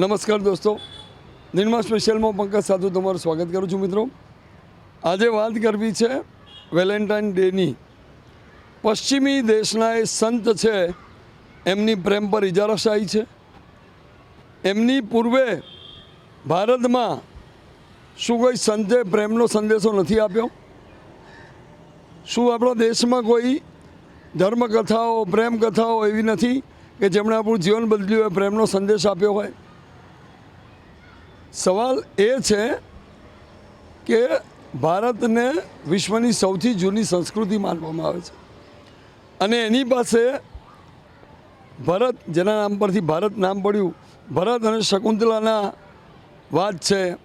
નમસ્કાર દોસ્તો. નિર્મા સ્પેશિયલમાં પંકજ સાધુ તમારું સ્વાગત કરું છું મિત્રો. આજે વાત કરવી છે વેલેન્ટાઇન ડેની. પશ્ચિમી દેશના એ સંત છે, એમની પ્રેમ પર ઇજારાશાહી છે. એમની પૂર્વે ભારતમાં શું કોઈ સંતે પ્રેમનો સંદેશો નથી આપ્યો? શું આપણા દેશમાં કોઈ ધર્મકથાઓ પ્રેમ કથાઓ એવી નથી કે જેમણે આપણું જીવન બદલ્યું હોય, પ્રેમનો સંદેશ આપ્યો હોય? સવાલ એ છે કે ભારતને વિશ્વની સૌથી જૂની સંસ્કૃતિ માનવામાં આવે છે. અને એની પાસે ભરત, જેના નામ પરથી ભારત નામ પડ્યું, ભરત અને શકુંતલાના વાત છે,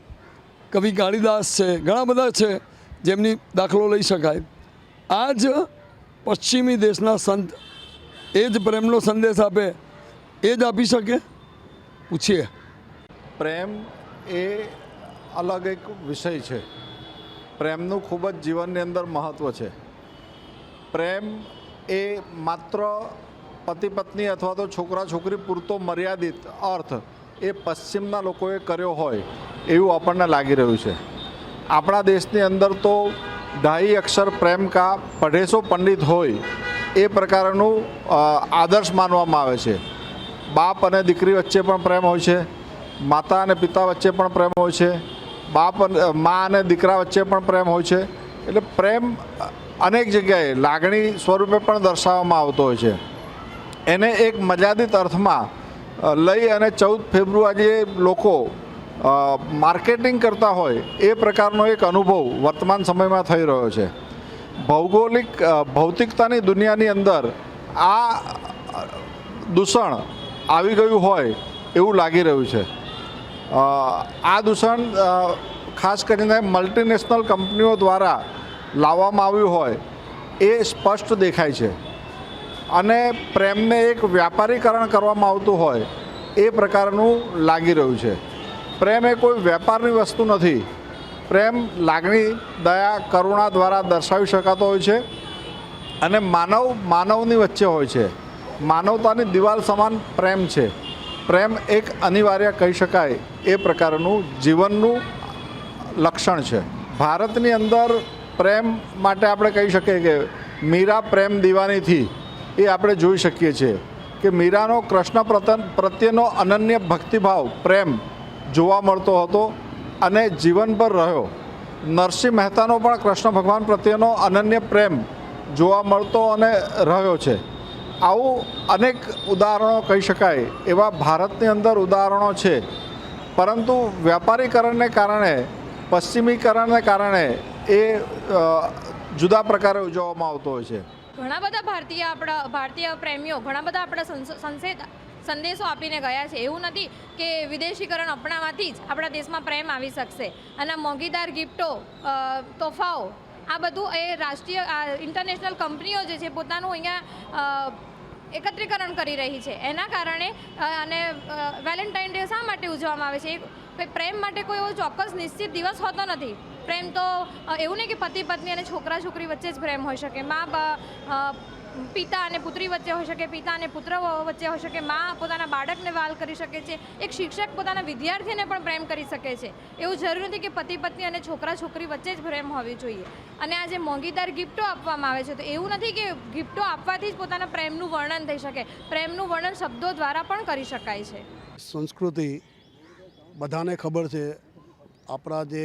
કવિ કાળિદાસ છે, ઘણા બધા છે જેમની દાખલો લઈ શકાય. આ જ પશ્ચિમી દેશના સંત, એ જ પ્રેમનો સંદેશ આપે, એ જ આપી શકે? પૂછીએ. પ્રેમ એ અલગ એક વિષય છે. પ્રેમનું ખૂબ જ જીવનની અંદર મહત્ત્વ છે. પ્રેમ એ માત્ર પતિ પત્ની અથવા તો છોકરા છોકરી પૂરતો મર્યાદિત અર્થ એ પશ્ચિમના લોકોએ કર્યો હોય એવું આપણને લાગી રહ્યું છે. આપણા દેશની અંદર તો ઢાઈ અક્ષર પ્રેમ કા પઢેસો પંડિત હોય એ પ્રકારનું આદર્શ માનવામાં આવે છે. બાપ અને દીકરી વચ્ચે પણ પ્રેમ હોય છે. માતા અને પિતા વચ્ચે પણ પ્રેમ હોય છે. બાપ મા અને દીકરા વચ્ચે પણ પ્રેમ હોય છે. એટલે પ્રેમ અનેક જગ્યાએ લાગણી સ્વરૂપે પણ દર્શાવવામાં આવતો હોય છે. એને એક મર્યાદિત અર્થમાં લઈ અને ચૌદ ફેબ્રુઆરીએ લોકો માર્કેટિંગ કરતા હોય એ પ્રકારનો એક અનુભવ વર્તમાન સમયમાં થઈ રહ્યો છે. ભૌગોલિક ભૌતિકતાની દુનિયાની અંદર આ દૂષણ આવી ગયું હોય એવું લાગી રહ્યું છે. આ દૂષણ ખાસ કરીને મલ્ટીનેશનલ કંપનીઓ દ્વારા લાવવામાં આવ્યું હોય એ સ્પષ્ટ દેખાય છે. અને પ્રેમને એક વ્યાપારીકરણ કરવામાં આવતું હોય એ પ્રકારનું લાગી રહ્યું છે. પ્રેમ એ કોઈ વેપારની વસ્તુ નથી. પ્રેમ લાગણી, દયા, કરુણા દ્વારા દર્શાવી શકાતો હોય છે અને માનવ, માનવની વચ્ચે હોય છે. માનવતાની દિવાલ સમાન પ્રેમ છે. પ્રેમ એક અનિવાર્ય કહી શકાય. એ પ્રકારનું જીવનનું લક્ષણ છે. ભારતની અંદર પ્રેમ માટે આપણે કહી શકીએ કે મીરા પ્રેમ દીવાનીથી એ આપણે જોઈ શકીએ છીએ કે મીરાનો કૃષ્ણ પ્રતન પ્રત્યેનો અનન્ય ભક્તિભાવ, પ્રેમ જોવા મળતો હતો અને જીવન પર રહ્યો. નરસિંહ મહેતાનો પણ કૃષ્ણ ભગવાન પ્રત્યેનો અનન્ય પ્રેમ જોવા મળતો અને રહ્યો છે. આવું અનેક ઉદાહરણો કહી શકાય એવા ભારતની અંદર ઉદાહરણો છે. પરંતુ વ્યાપારીકરણને કારણે પશ્ચિમીકરણને કારણે એ જુદા પ્રકારે ઉજવવામાં આવતો હોય છે. ઘણા બધા ભારતીય આપણા ભારતીય પ્રેમીઓ ઘણા બધા આપણા સંસ- સંસેદ સંદેશો આપીને ગયા છે. એવું નથી કે વિદેશીકરણ અપનાવવાથી જ આપણા દેશમાં પ્રેમ આવી શકશે. અને મોંઘીદાર ગિફ્ટો અ, તોહફાઓ આ બધું એ રાષ્ટ્રીય ઇન્ટરનેશનલ કંપનીઓ જે છે પોતાનું અહીંયા એકત્રીકરણ કરી રહી છે. એના કારણે અને વેલેન્ટાઇન ડે શા માટે ઉજવવામાં આવે છે? કોઈ પ્રેમ માટે કોઈ એવો ચોક્કસ નિશ્ચિત દિવસ હોતો નથી. પ્રેમ તો એવું નહીં કે પતિ પત્ની અને છોકરા છોકરી વચ્ચે જ પ્રેમ હોઈ શકે. મા પિતા અને પુત્રી વચ્ચે હોઈ શકે, પિતા અને પુત્ર વચ્ચે હોઈ શકે, મા પોતાના બાળકને વાલ કરી શકે છે, એક શિક્ષક પોતાના વિદ્યાર્થીને પણ પ્રેમ કરી શકે છે. એવું જરૂરી નથી કે પતિ, પત્ની અને છોકરા, છોકરી વચ્ચે જ પ્રેમ હોવી જોઈએ. અને આ જે મોંઘીદાર ગિફ્ટો આપવામાં આવે છે, તો એવું નથી કે ગિફ્ટો આપવાથી જ પોતાના પ્રેમનું વર્ણન થઈ શકે. પ્રેમનું વર્ણન શબ્દો દ્વારા પણ કરી શકાય છે. સંસ્કૃતિ બધાને ખબર છે, આપણા જે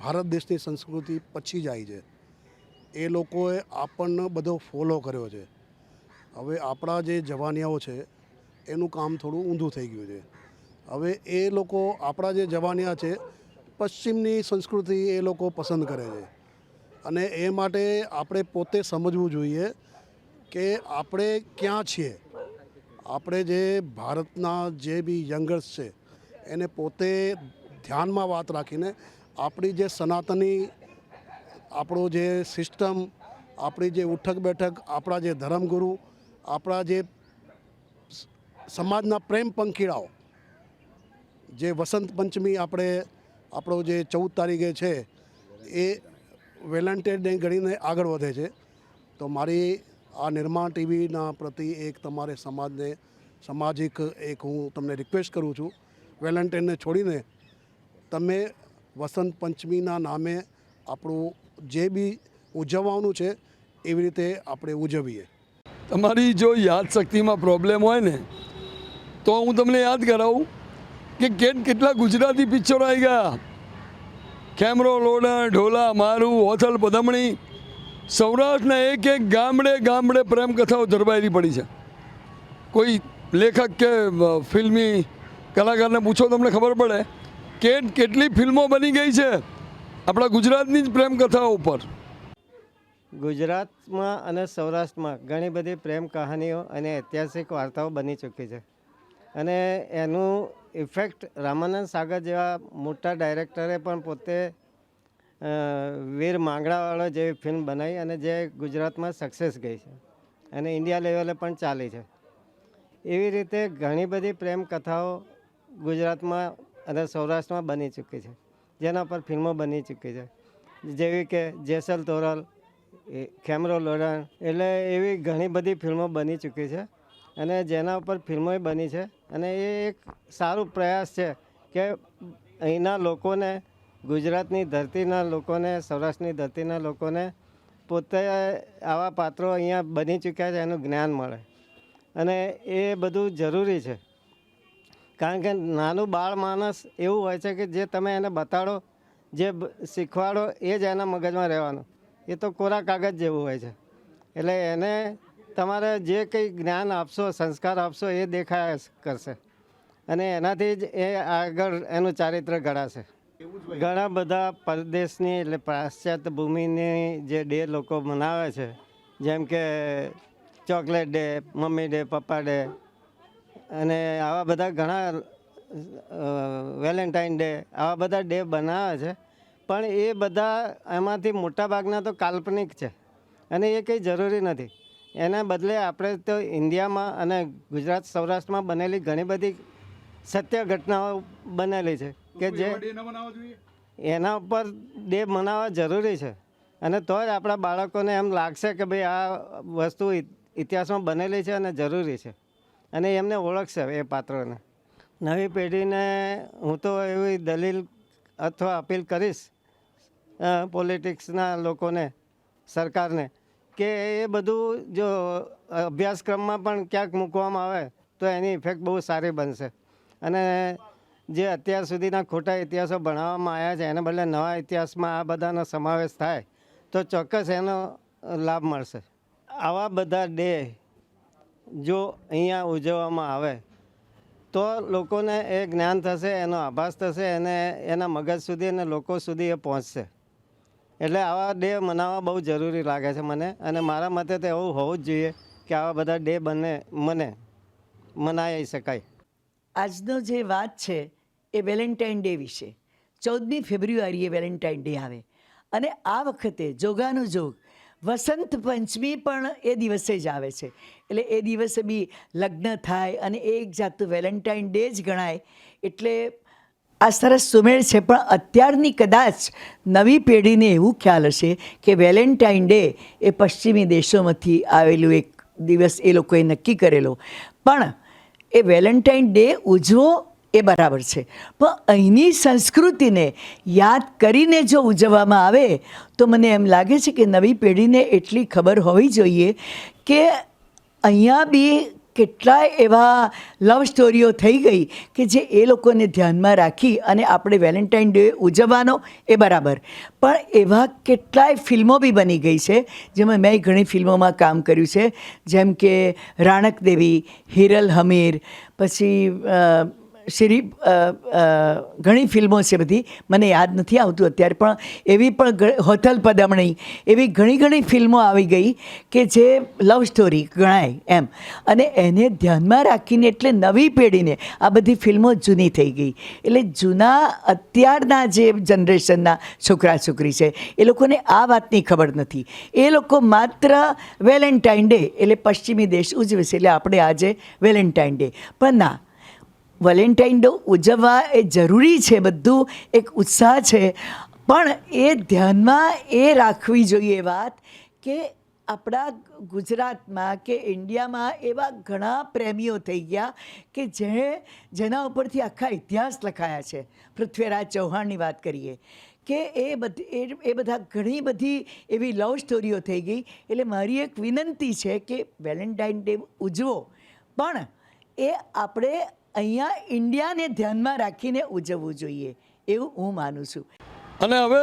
ભારત દેશની સંસ્કૃતિ પછી જાય છે. એ લોકોએ આપણને બધો ફોલો કર્યો છે. હવે આપણા જે જવાનિયાઓ છે, એનું કામ થોડું ઊંધું થઈ ગયું છે. હવે એ લોકો, આપણા જે જવાનિયા છે, પશ્ચિમની સંસ્કૃતિ એ લોકો પસંદ કરે છે. અને એ માટે આપણે પોતે સમજવું જોઈએ કે આપણે ક્યાં છીએ. આપણે જે ભારતના જે બી યંગર્સ છે, એને પોતે ધ્યાનમાં વાત રાખીને આપણી જે સનાતની આપણો જે સિસ્ટમ આપણી જે ઉઠક બેઠક, આપણા જે ધર્મગુરુ, આપણા જે સમાજના પ્રેમ પંખીડાઓ, જે વસંત પંચમી આપણે, આપણો જે ચૌદ તારીખે છે, એ વેલેન્ટાઇન ડે ગણીને આગળ વધે છે. તો મારી આ નિર્માણ ટીવીના પ્રતિ એક તમારે સમાજને, સામાજિક એક હું તમને રિક્વેસ્ટ કરું છું. વેલેન્ટાઇનને છોડીને તમે વસંત પંચમીના નામે આપણું જે બી ઉજવવાનું છે, એવી રીતે આપણે ઉજવીએ. તમારી જો યાદશક્તિમાં પ્રોબ્લેમ હોય ને, તો હું તમને યાદ કરાવું કે કેટ કેટલા ગુજરાતી પિક્ચરો આવી ગયા. ખેમરો લોડા, ઢોલા, મારું, હોથલ, પધમણી. સૌરાષ્ટ્રના એક એક ગામડે ગામડે પ્રેમ કથાઓ ધરબાયેલી પડી છે. કોઈ લેખક કે ફિલ્મી કલાકારને પૂછો, તમને ખબર પડે કે કેટલી ફિલ્મો બની ગઈ છે. આપણા ગુજરાતની જ પ્રેમ કથાઓ ઉપર. ગુજરાતમાં અને સૌરાષ્ટ્રમાં ઘણી બધી પ્રેમ કહાનીઓ અને ઐતિહાસિક વાર્તાઓ બની ચૂકી છે. અને એનું ઇફેક્ટ રામાનંદ સાગર જેવા મોટા ડાયરેક્ટરે પણ પોતે વીર માંગડાવાળો જેવી ફિલ્મ બનાવી અને જે ગુજરાતમાં સક્સેસ ગઈ છે. અને ઇન્ડિયા લેવલે પણ ચાલી છે. એવી રીતે ઘણી બધી પ્રેમ કથાઓ ગુજરાતમાં અને સૌરાષ્ટ્રમાં બની ચૂકી છે. જેના પર ફિલ્મો બની ચૂકી છે. જેવી કે જેસલ તોરલ ખેમરો લોડાણ એટલે એવી ઘણી બધી ફિલ્મો બની ચૂકી છે. અને જેના ઉપર ફિલ્મોય બની છે. અને એ એક સારું પ્રયાસ છે કે અહીંના લોકોને, ગુજરાતની ધરતીના લોકોને, સૌરાષ્ટ્રની ધરતીના લોકોને પોતે આવા પાત્રો અહીંયા બની ચૂક્યા છે, એનું જ્ઞાન મળે. અને એ બધું જરૂરી છે. કારણ કે નાનું બાળ માણસ એવું હોય છે કે જે તમે એને બતાડો, જે શીખવાડો, એ જ એના મગજમાં રહેવાનું. એ તો કોરા કાગજ જેવું હોય છે. એટલે એને તમારે જે કંઈ જ્ઞાન આપશો, સંસ્કાર આપશો, એ દેખાયા કરશે. અને એનાથી જ એ આગળ એનું ચારિત્ર ઘડાશે. ઘણા બધા પરદેશની એટલે પાશ્ચાત્ય ભૂમિની જે ડે લોકો મનાવે છે, જેમ કે chocolate day, mummy day, papa day અને આવા બધા ઘણા વેલેન્ટાઇન ડે આવા બધા ડે બનાવે છે. પણ એ બધા એમાંથી મોટાભાગના તો કાલ્પનિક છે. અને એ કંઈ જરૂરી નથી. એના બદલે આપણે તો ઇન્ડિયામાં અને ગુજરાત સૌરાષ્ટ્રમાં બનેલી ઘણી બધી સત્ય ઘટનાઓ બનેલી છે કે જે એના ઉપર ડે મનાવવા જરૂરી છે. અને તો જ આપણા બાળકોને એમ લાગશે કે ભાઈ આ વસ્તુ ઇતિહાસમાં બનેલી છે અને જરૂરી છે. અને એમને ઓળખશે એ પાત્રોને. નવી પેઢીને હું તો એવી દલીલ અથવા અપીલ કરીશ પોલિટિક્સના લોકોને, સરકારને, કે એ બધું જો અભ્યાસક્રમમાં પણ ક્યાંક મૂકવામાં આવે, તો એની ઇફેક્ટ બહુ સારી બનશે. અને જે અત્યાર સુધીના ખોટા ઇતિહાસો ભણાવવામાં આવ્યા છે, એને બદલે નવા ઇતિહાસમાં આ બધાનો સમાવેશ થાય, તો ચોક્કસ એનો લાભ મળશે. આવા બધા ડે જો અહીંયા ઉજવવામાં આવે, તો લોકોને એ જ્ઞાન થશે, એનો આભાસ થશે અને એના મગજ સુધી અને લોકો સુધી એ પહોંચશે. એટલે આવા ડે મનાવવા બહુ જરૂરી લાગે છે મને અને મારા મતે તો એવું હોવું જ જોઈએ કે આવા બધા ડે બને, મને મનાવી શકાય. આજનો જે વાત છે એ વેલેન્ટાઇન ડે વિશે. ચૌદમી ફેબ્રુઆરીએ વેલેન્ટાઇન ડે આવે અને આ વખતે જોગાનો જોગ વસંત પંચમી પણ એ દિવસે જ આવે છે. એટલે એ દિવસે બી લગ્ન થાય અને એક જાતનું વેલેન્ટાઇન ડે જ ગણાય. એટલે આ સરસ સુમેળ છે, પણ અત્યારની કદાચ નવી પેઢીને એવું ખ્યાલ હશે કે વેલેન્ટાઇન ડે એ પશ્ચિમી દેશોમાંથી આવેલું એક દિવસ એ લોકોએ નક્કી કરેલો. પણ એ વેલેન્ટાઇન ડે ઉજવો એ બરાબર છે. પણ અહીંની સંસ્કૃતિને યાદ કરીને જો ઉજવવામાં આવે, તો મને એમ લાગે છે કે નવી પેઢીને એટલી ખબર હોવી જોઈએ કે અહીંયા બી કેટલાય એવા લવ સ્ટોરીઓ થઈ ગઈ કે જે એ લોકોને ધ્યાનમાં રાખી અને આપણે વેલેન્ટાઇન ડે ઉજવવાનો એ બરાબર. પણ એવા કેટલાય ફિલ્મો બી બની ગઈ છે, જેમાં મેં ઘણી ફિલ્મોમાં કામ કર્યું છે. જેમ કે રાણક દેવી હિરલ હમીર, પછી શ્રી ઘણી ફિલ્મો છે બધી. મને યાદ નથી આવતું અત્યારે, પણ એવી પણ હોથલ પદમણી, એવી ઘણી ઘણી ફિલ્મો આવી ગઈ કે જે લવ સ્ટોરી ગણાય એમ. અને એને ધ્યાનમાં રાખીને એટલે નવી પેઢીને આ બધી ફિલ્મો જૂની થઈ ગઈ. એટલે જૂના, અત્યારના જે જનરેશનના છોકરા છોકરી છે, એ લોકોને આ વાતની ખબર નથી. એ લોકો માત્ર વેલેન્ટાઇન ડે, એટલે પશ્ચિમી દેશ ઉજવે છે, એટલે આપણે આજે વેલેન્ટાઇન ડે. પણ ના વેલેન્ટાઇન ડે ઉજવવા એ જરૂરી છે, બધું એક ઉત્સાહ છે. પણ એ ધ્યાનમાં એ રાખવી જોઈએ વાત કે આપણા ગુજરાતમાં કે ઇન્ડિયામાં એવા ઘણા પ્રેમીઓ થઈ ગયા કે જે જેના ઉપરથી આખા ઇતિહાસ લખાયા છે. પૃથ્વીરાજ ચૌહાણની વાત કરીએ કે એ બધી, એ બધા ઘણી બધી એવી લવ સ્ટોરીઓ થઈ ગઈ. એટલે મારી એક વિનંતી છે કે વેલેન્ટાઇન ડે ઉજવો. પણ એ આપણે અહીંયા ઇન્ડિયાને ધ્યાનમાં રાખીને ઉજવવું જોઈએ, એવું હું માનું છું. અને હવે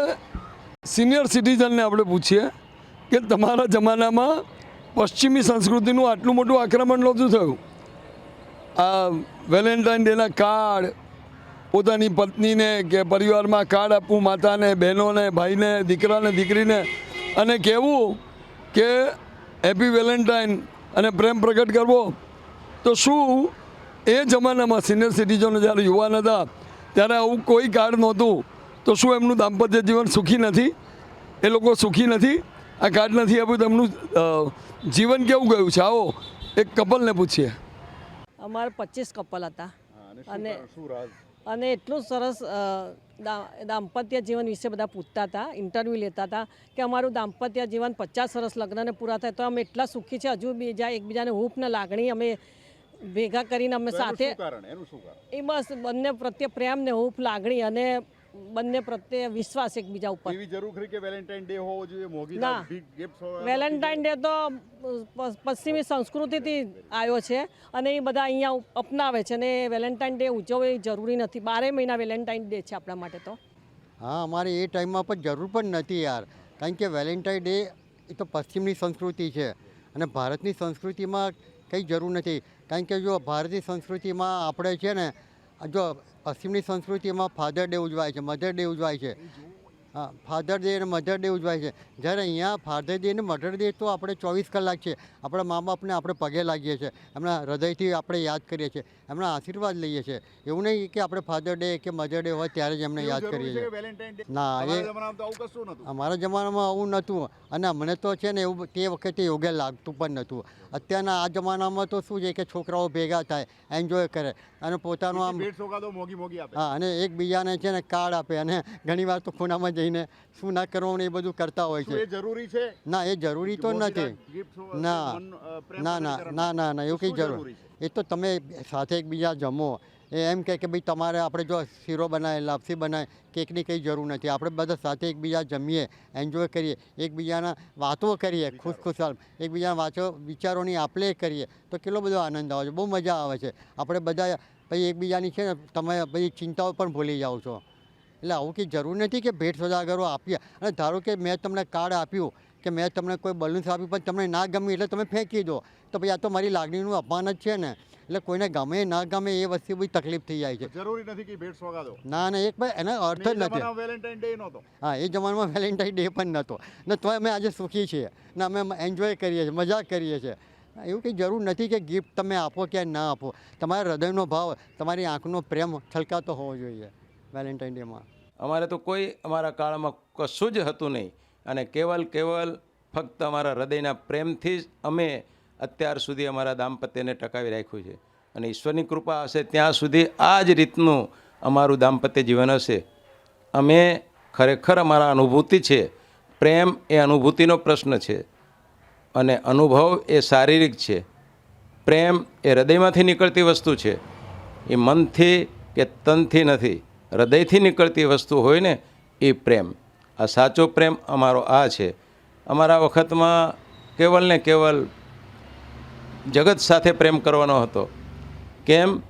સિનિયર સિટીઝનને આપણે પૂછીએ કે તમારા જમાનામાં પશ્ચિમી સંસ્કૃતિનું આટલું મોટું આક્રમણ નહોતું થયું? આ વેલેન્ટાઇન ડેના કાર્ડ, પોતાની પત્નીને કે પરિવારમાં કાર્ડ આપવું, માતાને, બહેનોને, ભાઈને, દીકરાને, દીકરીને. અને કહેવું કે હેપી વેલેન્ટાઇન અને પ્રેમ પ્રગટ કરવો. તો શું એ જમાનામાં સિનિયર સિટીઝનો જ્યારે યુવાન હતા ત્યારે આવું કોઈ કાર્ડ નહોતું. તો શું એમનું દાંપત્ય જીવન સુખી નથી? એ લોકો સુખી નથી? આ કાર્ડ નથી આપ્યું તો એમનું જીવન કેવું ગયું છે? આવો એક કપલને પૂછીએ. અમારે પચીસ કપલ હતા. અને અને એટલું સરસ દાંપત્ય જીવન વિશે બધા પૂછતા હતા ઇન્ટરવ્યૂ લેતા હતા કે અમારું દાંપત્ય જીવન પચાસ સરસ લગ્નને પૂરા થાય તો અમે એટલા સુખી છે હજુ બીજા એકબીજાને હૂંફ ને લાગણી અમે ભેગા કરીને અમે સાથે એ બસ બંને પ્રત્યે પ્રેમ ને હૂફ લાગણી અને બંને પ્રત્યે વિશ્વાસ એકબીજા ઉપર. એવી જરૂર ખરી કે વેલેન્ટાઇન ડે હોવો જોઈએ? ના. વેલેન્ટાઇન ડે તો પશ્ચિમી સંસ્કૃતિથી આવ્યો છે અને એ બધા અહીંયા અપનાવે છે અને વેલેન્ટાઇન ડે ઉજવવો એ જરૂરી નથી. બારે મહિના વેલેન્ટાઇન ડે છે આપણા માટે તો. હા અમારે એ ટાઈમમાં પણ જરૂર પણ નથી યાર. કારણ કે વેલેન્ટાઇન ડે એ તો પશ્ચિમની સંસ્કૃતિ છે અને ભારતની સંસ્કૃતિમાં કંઈ જરૂર નથી. કારણ કે જો ભારતીય સંસ્કૃતિમાં આપણે છે ને જો પશ્ચિમની સંસ્કૃતિમાં ફાધર ડે ઉજવાય છે મધર ડે ઉજવાય છે. હા ફાધર ડે અને મધર ડે ઉજવાય છે. જ્યારે અહીંયા ફાધર ડે અને મધર ડે તો આપણે ચોવીસ કલાક છે. આપણા મા બાપને આપણે પગે લાગીએ છીએ. એમના હૃદયથી આપણે યાદ કરીએ છીએ. એમના આશીર્વાદ લઈએ છીએ. એવું નહીં કે આપણે ફાધર ડે કે મધર ડે હોય ત્યારે જ એમને યાદ કરીએ છીએ. ના એ અમારા જમાનામાં આવું નહોતું. અને અમને તો છે ને એવું તે વખતે યોગ્ય લાગતું પણ નહોતું. અત્યારના આ જમાનામાં તો શું છે કે છોકરાઓ ભેગા થાય એન્જોય કરે અને પોતાનું આમ સોગાદો મોગી મોગી આપે. હા અને એકબીજાને છે ને કાર્ડ આપે અને ઘણીવાર તો ખૂણામાં જઈને શું ના કરવાનું એ બધું કરતા હોય છે. જરૂરી છે? ના એ જરૂરી તો નથી. ના ના ના ના ના એવું કંઈ જરૂરી એ તો તમે સાથે એકબીજા જમો. એ એમ કહે કે ભાઈ, તમારે આપણે જો શીરો બનાવે લાપસી બનાવે કેકની કંઈ જરૂર નથી. આપણે બધા સાથે એકબીજા જમીએ એન્જોય કરીએ, એકબીજાના વાતો કરીએ ખુશ ખુશાલ એકબીજાના વાંચો, વિચારોની આપલે કરીએ. તો કેટલો બધો આનંદ આવે છે, બહુ મજા આવે છે. આપણે બધા પછી એકબીજાની છે ને, તમે બધી ચિંતાઓ પણ ભૂલી જાઓ છો. એટલે આવું કંઈ જરૂર નથી કે ભેટ સોદાગરો આપીએ. અને ધારો કે મેં તમને કાર્ડ આપ્યું કે મેં તમને કોઈ બલૂન્સ આપ્યું પણ તમને ના ગમ્યું એટલે તમે ફેંકી દો. તો પછી આ તો મારી લાગણીનું અપમાન જ છે ને. એટલે કોઈને ગમે ના ગમે એ વસ્તુ બધી તકલીફ થઈ જાય છે. જરૂરી નથી કે ભેટ સોગાદો ના ના એક ભાઈ એનો અર્થ જ નથી. વેલેન્ટાઇન ડે નહોતો. હા એ જમાનામાં વેલેન્ટાઇન ડે પણ નહોતો. ને તો અમે આજે સુખી છીએ. ને અમે એન્જોય કરીએ છીએ મજા કરીએ છીએ. એવું કંઈ જરૂર નથી કે ગિફ્ટ તમે આપો કે ના આપો. તમારા હૃદયનો ભાવ તમારી આંખનો પ્રેમ છલકાતો હોવો જોઈએ વેલેન્ટાઇન ડેમાં અમારે તો કોઈ અમારા કાળમાં કશું જ હતું નહીં. અને કેવલ કેવલ ફક્ત અમારા હૃદયના પ્રેમથી જ અમે અત્યાર સુધી અમારા દાંપત્યને ટકાવી રાખ્યું છે. અને ઈશ્વરની કૃપા હશે ત્યાં સુધી આ જ રીતનું અમારું દાંપત્ય જીવન હશે. અમે ખરેખર અમારા અનુભૂતિ છે. પ્રેમ એ અનુભૂતિનો પ્રશ્ન છે. અને અનુભવ એ શારીરિક છે. પ્રેમ એ હૃદયમાંથી નીકળતી વસ્તુ છે. એ મનથી કે તનથી નથી. હૃદયથી નીકળતી વસ્તુ હોય ને એ પ્રેમ. આ સાચો પ્રેમ અમારો આ છે. અમારા વખતમાં કેવલ ને કેવલ જગત સાથે પ્રેમ કરવાનો હતો. કેમ?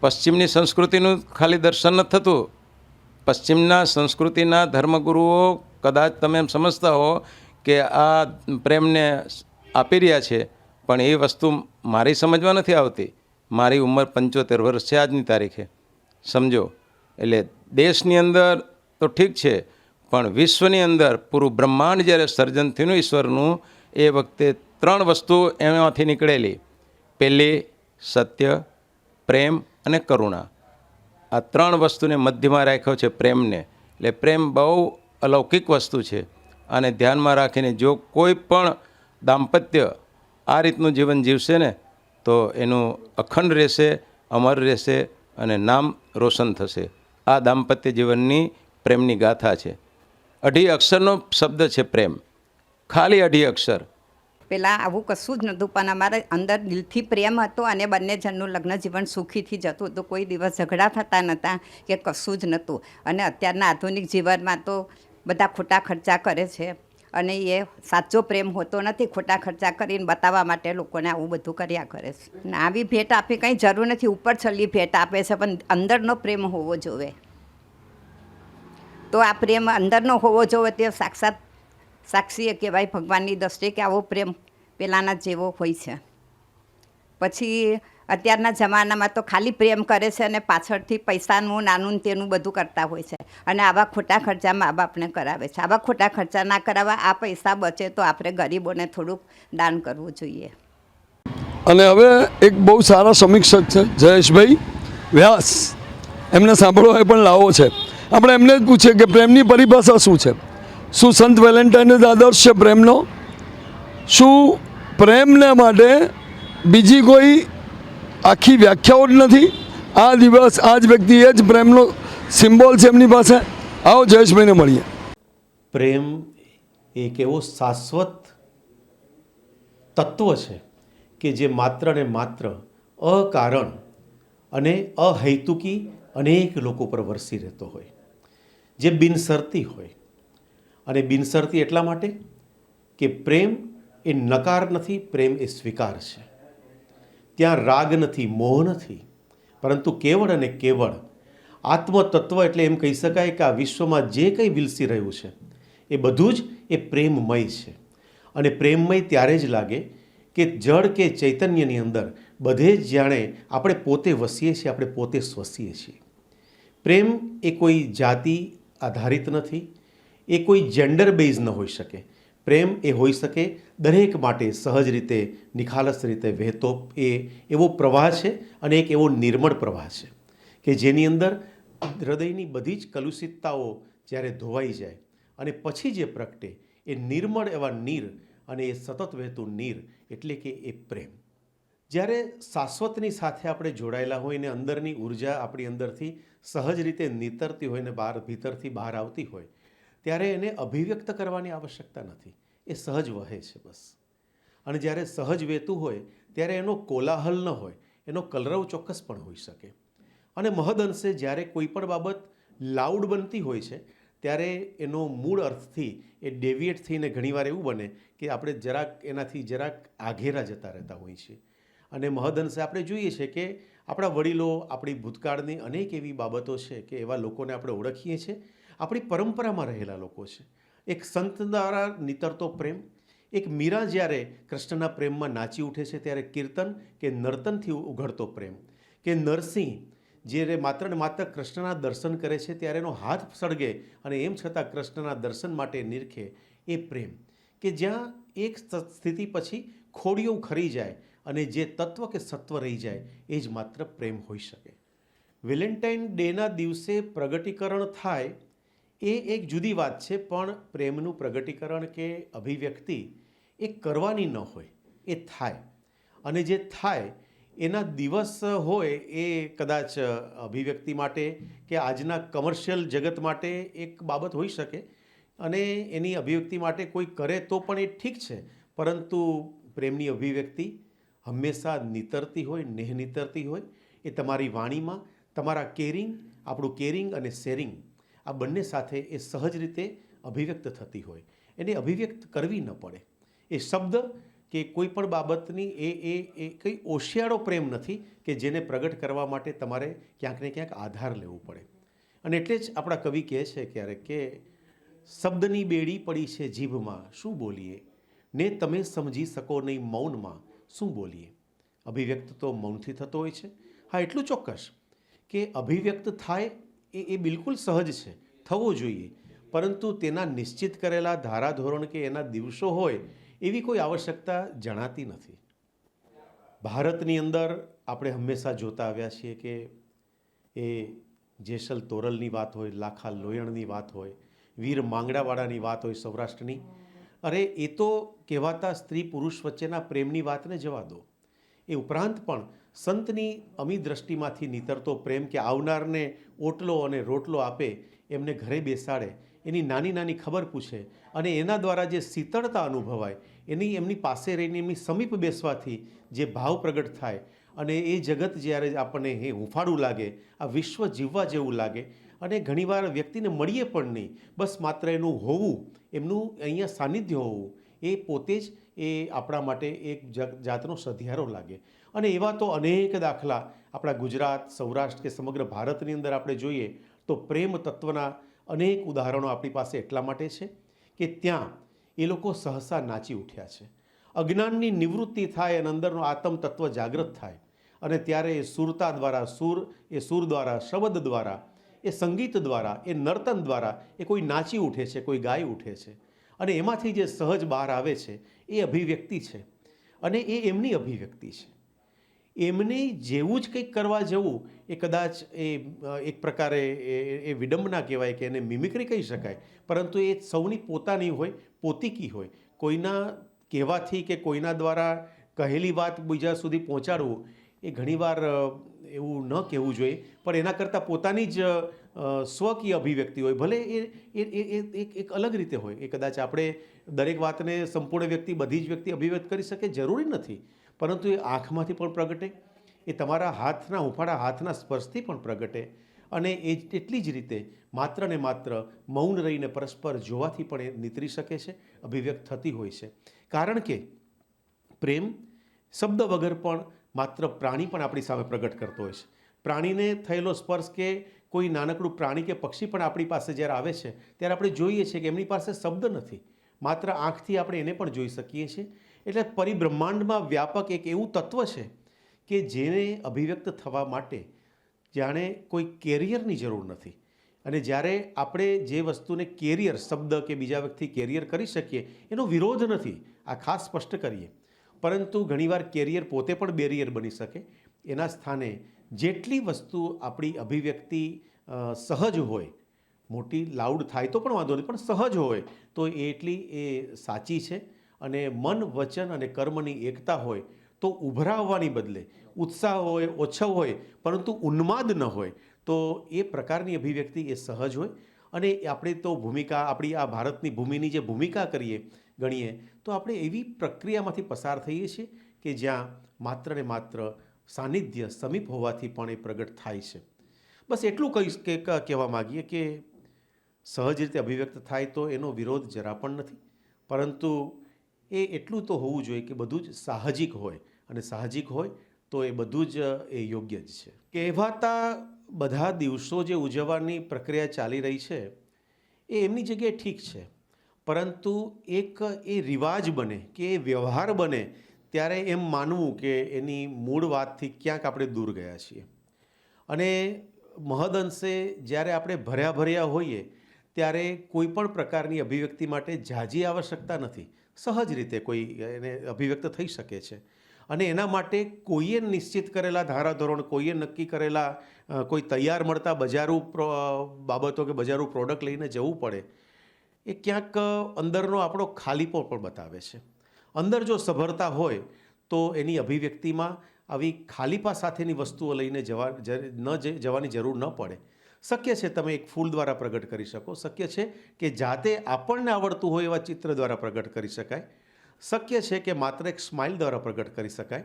પશ્ચિમની સંસ્કૃતિનું ખાલી દર્શન નથી થતું. પશ્ચિમના સંસ્કૃતિના ધર્મગુરુઓ કદાચ તમે એમ સમજતા હો કે આ પ્રેમને આપી રહ્યા છે, પણ એ વસ્તુ મારી સમજવા નથી આવતી. મારી ઉંમર પંચોતેર વર્ષ છે આજની તારીખે. સમજો? એટલે દેશની અંદર તો ઠીક છે પણ વિશ્વની અંદર પૂરું બ્રહ્માંડ જ્યારે સર્જન થયું ઈશ્વરનું, એ વખતે ત્રણ વસ્તુ એમાંથી નીકળેલી. પહેલી સત્ય, પ્રેમ અને કરુણા. આ ત્રણ વસ્તુને મધ્યમાં રાખ્યો છે પ્રેમને. એટલે પ્રેમ બહુ અલૌકિક વસ્તુ છે. અને ધ્યાનમાં રાખીને જો કોઈ પણ દાંપત્ય આ રીતનું જીવન જીવશે ને, તો એનું અખંડ રહેશે, અમર રહેશે અને નામ રોશન થશે. આ દાંપત્ય જીવનની પ્રેમની ગાથા છે. અઢી અક્ષરનો શબ્દ છે પ્રેમ. ખાલી અઢી અક્ષર. પેલા આવું કશું જ નહોતું, પણ અમારે અંદર દિલથી પ્રેમ હતો અને બંને જણનું લગ્ન જીવન સુખીથી જતું. હતું કોઈ દિવસ ઝઘડા થતા નહોતા કે કશું જ નહોતું. અને અત્યારના આધુનિક જીવનમાં તો બધા ખોટા ખર્ચા કરે છે. અને એ સાચો પ્રેમ હોતો નથી, ખોટા ખર્ચા કરીને બતાવવા માટે લોકોને આવું બધું કર્યા કરે છે. આવી ભેટ આપી કંઈ જરૂર નથી. ઉપર છલ્લી ભેટ આપે છે, પણ અંદરનો પ્રેમ હોવો જોઈએ તો આ પ્રેમ અંદરનો હોવો જોઈએ તે સાક્ષાત સાક્ષીએ કહેવાય ભગવાનની દ્રષ્ટિએ કે આવો પ્રેમ પહેલાંના જેવો હોય છે. પછી અત્યારના જમાનામાં તો ખાલી પ્રેમ કરે છે અને પાછળથી પૈસાનું, નાનું તેનું બધું કરતા હોય છે. અને આવા ખોટા ખર્ચા મા બાપને કરાવે છે. આવા ખોટા ખર્ચા ના કરાવવા આ પૈસા બચે તો આપણે ગરીબોને થોડુંક દાન કરવું જોઈએ. અને હવે એક બહુ સારા સમીક્ષક છે જયેશભાઈ વ્યાસ. એમને સાંભળવો એ પણ લાવો છે. આપણે એમને જ પૂછીએ કે પ્રેમની પરિભાષા શું છે? શું સંત વેલેન્ટાઇન જ આદર્શ છે પ્રેમનો? શું પ્રેમને માટે બીજી કોઈ આખી વ્યાખ્યાઓ જ નથી? આ દિવસ, આ જ વ્યક્તિ એ જ પ્રેમનો સિમ્બોલ છે એમની પાસે. આવો જયેશભાઈને મળીએ. પ્રેમ એક એવો શાશ્વત તત્વ છે કે જે માત્ર ને માત્ર અકારણ અને અહૈતુકી અનેક લોકો પર વરસી રહેતો હોય. જે બિનશરતી હોય. અને બિનશરતી એટલા માટે કે પ્રેમ એ નકાર નથી, પ્રેમ એ સ્વીકાર છે. ત્યાં રાગ નથી, મોહ નથી. પરંતુ કેવળ અને કેવળ આત્મતત્વ એટલે એમ કહી શકાય કે આ વિશ્વમાં જે કંઈ વિલસી રહ્યું છે, એ બધું જ એ પ્રેમમય છે. અને પ્રેમમય ત્યારે જ લાગે કે જળ કે ચૈતન્યની અંદર બધે જ જાણે આપણે પોતે વસીએ છીએ, આપણે પોતે સ્વસીએ છીએ. પ્રેમ એ કોઈ જાતિ આધારિત નથી. એ કોઈ જેન્ડર બેઝ ન હોઈ શકે. પ્રેમ એ હોઈ શકે. દરેક માટે સહજ રીતે, નિખાલસ રીતે વહેતો એ એવો પ્રવાહ છે અને એક એવો નિર્મળ પ્રવાહ છે કે જેની અંદર હૃદયની બધી જ કલુષિતતાઓ જ્યારે ધોવાઈ જાય અને પછી જે પ્રગટે, એ નિર્મળ એવા નીર અને એ સતત વહેતું નીર એટલે કે એ પ્રેમ. જ્યારે શાશ્વતની સાથે આપણે જોડાયેલા હોય ને અંદરની ઊર્જા આપણી અંદરથી સહજ રીતે નીતરતી હોય ને બહાર ભીતરથી બહાર આવતી હોય, ત્યારે એને અભિવ્યક્ત કરવાની આવશ્યકતા નથી. એ સહજ વહે છે બસ. અને જ્યારે સહજ વહેતું હોય, ત્યારે એનો કોલાહલ ન હોય, એનો કલરવ ચોક્કસ પણ હોઈ શકે. અને મહદઅંશે જ્યારે કોઈ પણ બાબત લાઉડ બનતી હોય છે, ત્યારે એનો મૂળ અર્થથી એ ડેવિએટ થઈને ઘણીવાર એવું બને કે આપણે જરાક એનાથી જરાક આઘેરા જતા રહેતા હોઈએ છીએ. અને મહદઅંશે આપણે જોઈએ છે કે આપણા વડીલો આપણી ભૂતકાળની અનેક એવી બાબતો છે કે એવા લોકોને આપણે ઓળખીએ છીએ. આપણી પરંપરામાં રહેલા લોકો છે. એક સંત દ્વારા નીતરતો પ્રેમ, એક મીરા જ્યારે કૃષ્ણના પ્રેમમાં નાચી ઉઠે છે ત્યારે કીર્તન કે નર્તનથી ઉઘડતો પ્રેમ. કે નરસિંહ જ્યારે માત્ર ને માત્ર કૃષ્ણના દર્શન કરે છે ત્યારે એનો હાથ સળગે અને એમ છતાં કૃષ્ણના દર્શન માટે નિરખે એ પ્રેમ. કે જ્યાં એક સ્થિતિ પછી ખોડિયું ખરી જાય અને જે તત્વ કે સત્વ રહી જાય, એ જ માત્ર પ્રેમ હોઈ શકે. વેલેન્ટાઇન ડેના દિવસે પ્રગટીકરણ થાય, એ એક જુદી વાત છે, પણ પ્રેમનું પ્રગટીકરણ કે અભિવ્યક્તિ એ કરવાની ન હોય, એ થાય. અને જે થાય, એના દિવસ હોય, એ કદાચ અભિવ્યક્તિ માટે કે આજના કમર્શિયલ જગત માટે એક બાબત હોઈ શકે. અને એની અભિવ્યક્તિ માટે કોઈ કરે તો પણ એ ઠીક છે, પરંતુ પ્રેમની અભિવ્યક્તિ હંમેશા નીતરતી હોય, નેહ નીતરતી હોય, એ તમારી વાણીમાં, તમારા કેરિંગ આપણું કેરિંગ અને શેરિંગ આ બંને સાથે એ સહજ રીતે અભિવ્યક્ત થતી હોય. એને અભિવ્યક્ત કરવી ન પડે. એ શબ્દ કે કોઈ પણ બાબતની એ એ એ કંઈ ઓશિયાળો પ્રેમ નથી કે જેને પ્રગટ કરવા માટે તમારે ક્યાંક ને ક્યાંક આધાર લેવું પડે. અને એટલે જ આપણા કવિ કહે છે ક્યારેક કે, શબ્દની બેડી પડી છે જીભમાં, શું બોલીએ? ને તમે સમજી શકો નહીં મૌનમાં શું બોલીએ? અભિવ્યક્ત તો મૌનથી થતો હોય છે. હા, એટલું ચોક્કસ કે અભિવ્યક્ત થાય એ એ બિલકુલ સહજ છે. થવો જોઈએ. પરંતુ તેના નિશ્ચિત કરેલા ધારાધોરણ કે એના દિવસો હોય એવી કોઈ આવશ્યકતા જણાતી નથી. ભારતની અંદર આપણે હંમેશા જોતા આવ્યા છીએ કે એ જેસલ તોરલની વાત હોય, લાખા લોયણની વાત હોય, વીર માંગડાવાળાની વાત હોય સૌરાષ્ટ્રની અરે, એ તો કહેવાતા સ્ત્રી પુરુષ વચ્ચેના પ્રેમની વાતને જવા દો. એ ઉપરાંત પણ સંતની અમી દ્રષ્ટિમાંથી નીતરતો પ્રેમ કે આવનારને ઓટલો અને રોટલો આપે, એમને ઘરે બેસાડે, એની નાની નાની ખબર પૂછે અને એના દ્વારા જે શીતળતા અનુભવાય, એની એમની પાસે રહીને એમની સમીપ બેસવાથી જે ભાવ પ્રગટ થાય અને એ જગત જ્યારે આપણને એ હુંફાળું લાગે, આ વિશ્વ જીવવા જેવું લાગે અને ઘણીવાર વ્યક્તિને મળીએ પણ નહીં. બસ માત્ર એનું હોવું, એમનું અહીંયા સાનિધ્ય હોવું, એ પોતે જ એ આપણા માટે એક જાતનો સધિયારો લાગે. અને એવા તો અનેક દાખલા આપણા ગુજરાત, સૌરાષ્ટ્ર કે સમગ્ર ભારતની અંદર આપણે જોઈએ તો પ્રેમ તત્વના અનેક ઉદાહરણો આપણી પાસે એટલા માટે છે કે ત્યાં એ લોકો સહસા નાચી ઉઠ્યા છે. અજ્ઞાનની નિવૃત્તિ થાય અને અંદરનો આત્મ તત્વ જાગૃત થાય. અને ત્યારે એ સુરતા દ્વારા, સુર, એ સુર દ્વારા, શબ્દ દ્વારા એ સંગીત દ્વારા, એ નર્તન દ્વારા એ કોઈ નાચી ઉઠે છે, કોઈ ગાઈ ઉઠે છે. અને એમાંથી જે સહજ બહાર આવે છે, એ અભિવ્યક્તિ છે. અને એ એમની અભિવ્યક્તિ છે. એમને જેવું જ કંઈક કરવા જવું, એ કદાચ એ એક પ્રકારે એ વિડંબના કહેવાય કે એને મિમિક્રી કહી શકાય. પરંતુ એ સૌની પોતાની હોય, પોતીકી હોય. કોઈના કહેવાથી કે કોઈના દ્વારા કહેલી વાત બીજા સુધી પહોંચાડવું એ ઘણીવાર એવું ન કહેવું જોઈએ, પણ એના કરતાં પોતાની જ સ્વકીય અભિવ્યક્તિ હોય, ભલે એ એક એક અલગ રીતે હોય, એ કદાચ આપણે દરેક વાતને સંપૂર્ણ વ્યક્તિ, બધી જ વ્યક્તિ અભિવ્યક્ત કરી શકે, જરૂરી નથી. પરંતુ એ આંખમાંથી પણ પ્રગટે, એ તમારા હાથના, હુંફાળા હાથના સ્પર્શથી પણ પ્રગટે અને એ એટલી જ રીતે માત્ર ને માત્ર મૌન રહીને પરસ્પર જોવાથી પણ એ નીતરી શકે છે, અભિવ્યક્ત થતી હોય છે. કારણ કે પ્રેમ શબ્દ વગર પણ માત્ર પ્રાણી પણ આપણી સામે પ્રગટ કરતો હોય છે. પ્રાણીને થયેલો સ્પર્શ કે કોઈ નાનકડું પ્રાણી કે પક્ષી પણ આપણી પાસે જ્યારે આવે છે, ત્યારે આપણે જોઈએ છીએ કે એમની પાસે શબ્દ નથી. માત્ર આંખથી આપણે એને પણ જોઈ શકીએ છીએ. એટલે પરિબ્રહ્માંડમાં વ્યાપક એક એવું તત્વ છે કે જેને અભિવ્યક્ત થવા માટે જાણે કોઈ કેરિયરની જરૂર નથી. અને જ્યારે આપણે જે વસ્તુને કેરિયર, શબ્દ કે બીજા વ્યક્તિ કેરિયર કરી શકીએ, એનો વિરોધ નથી. આ ખાસ સ્પષ્ટ કરીએ. પરંતુ ઘણીવાર કેરિયર પોતે પણ બેરિયર બની શકે. એના સ્થાને જેટલી વસ્તુ આપણી અભિવ્યક્તિ સહજ હોય, મોટી, લાઉડ થાય તો પણ વાંધો નહીં, પણ સહજ હોય, તો એટલી એ સાચી છે. અને મન, વચન અને કર્મની એકતા હોય તો ઉભરાવવાની બદલે, ઉત્સાહ હોય, ઓછો હોય, પરંતુ ઉન્માદ ન હોય, તો એ પ્રકારની અભિવ્યક્તિ એ સહજ હોય. અને આપણે તો ભૂમિકા, આપણી આ ભારતની ભૂમિની જે ભૂમિકા કરીએ ગણીએ, તો આપણે એવી પ્રક્રિયામાંથી પસાર થઈએ છીએ કે જ્યાં માત્ર ને માત્ર સાનિધ્ય સમીપ હોવાથી પણ એ પ્રગટ થાય છે. બસ એટલું કહીશ કે કહેવા માગીએ કે સહજ રીતે અભિવ્યક્ત થાય તો એનો વિરોધ જરા પણ નથી. પરંતુ એ એટલું તો હોવું જોઈએ કે બધું જ સાહજિક હોય અને સાહજિક હોય તો એ બધું જ, એ યોગ્ય જ છે. કહેવાતા બધા દિવસો જે ઉજવવાની પ્રક્રિયા ચાલી રહી છે, એ એમની જગ્યાએ ઠીક છે. પરંતુ એક એ રિવાજ બને કે એ વ્યવહાર બને ત્યારે એમ માનવું કે એની મૂળ વાતથી ક્યાંક આપણે દૂર ગયા છીએ. અને મહદઅંશે જ્યારે આપણે ભર્યા ભર્યા હોઈએ ત્યારે કોઈ પણ પ્રકારની અભિવ્યક્તિ માટે ઝાઝી આવશ્યકતા નથી. સહજ રીતે કોઈ એને અભિવ્યક્ત થઈ શકે છે. અને એના માટે કોઈએ નિશ્ચિત કરેલા ધારાધોરણ, કોઈએ નક્કી કરેલા કોઈ તૈયાર મળતા બજારું પ્રો- બાબતો કે બજારું પ્રોડક્ટ લઈને જવું પડે. એ ક્યાંક અંદરનો આપણો ખાલીપો પણ બતાવે છે. અંદર જો સભરતા હોય, તો એની અભિવ્યક્તિમાં આવી ખાલીપા સાથેની વસ્તુઓ લઈને જવા ન જવાની જરૂર ન પડે. શક્ય છે તમે એક ફૂલ દ્વારા પ્રગટ કરી શકો. શક્ય છે કે જાતે આપણને આવડતું હોય એવા ચિત્ર દ્વારા પ્રગટ કરી શકાય. શક્ય છે કે માત્ર એક સ્માઇલ દ્વારા પ્રગટ કરી શકાય.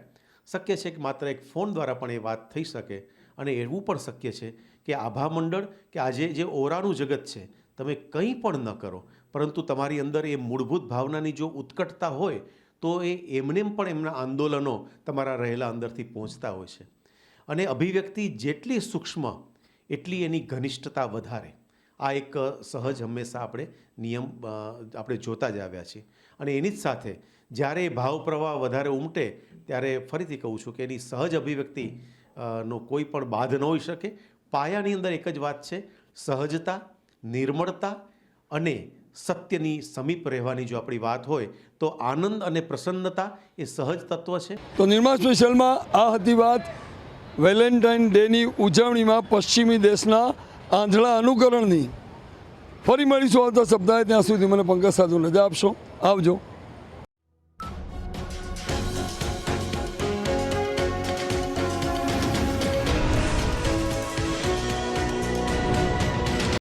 શક્ય છે કે માત્ર એક ફોન દ્વારા પણ એ વાત થઈ શકે. અને એવું પણ શક્ય છે કે આભા મંડળ કે આજે જે ઓરાનું જગત છે તમે કંઈ પણ ન કરો. પરંતુ તમારી અંદર એ મૂળભૂત ભાવનાની જો ઉત્કટતા હોય, તો એ એમને પણ એમના આંદોલનો તમારા રહેલા અંદરથી પહોંચતા હોય છે. અને અભિવ્યક્તિ જેટલી સૂક્ષ્મ, એટલી એની ઘનિષ્ઠતા વધારે. આ એક સહજ હંમેશા આપણે નિયમ આપણે જોતા જ આવ્યા છીએ. અને એની જ સાથે જ્યારે ભાવ પ્રવાહ વધારે ઉમટે, ત્યારે ફરીથી કહું છું કે એની સહજ અભિવ્યક્તિ નો કોઈ પણ બાધ ન હોઈ શકે. પાયાની અંદર એક જ વાત છે, સહજતા નિર્મળતા અને સત્યની સમીપ રહેવાની જો આપણી વાત હોય, તો આનંદ અને પ્રસન્નતા એ સહજ તત્વ છે. તો નિર્મા સ્પેશિયલમાં આ હતી વાત વેલેન્ટાઇન ડેની ઉજવણીમાં પશ્ચિમી દેશના આંધળા અનુકરણની. ફરી મળીશું આવતા સપ્તાહે, ત્યાં સુધી મને પંકજ સાધુ રજા આપશો. આવજો.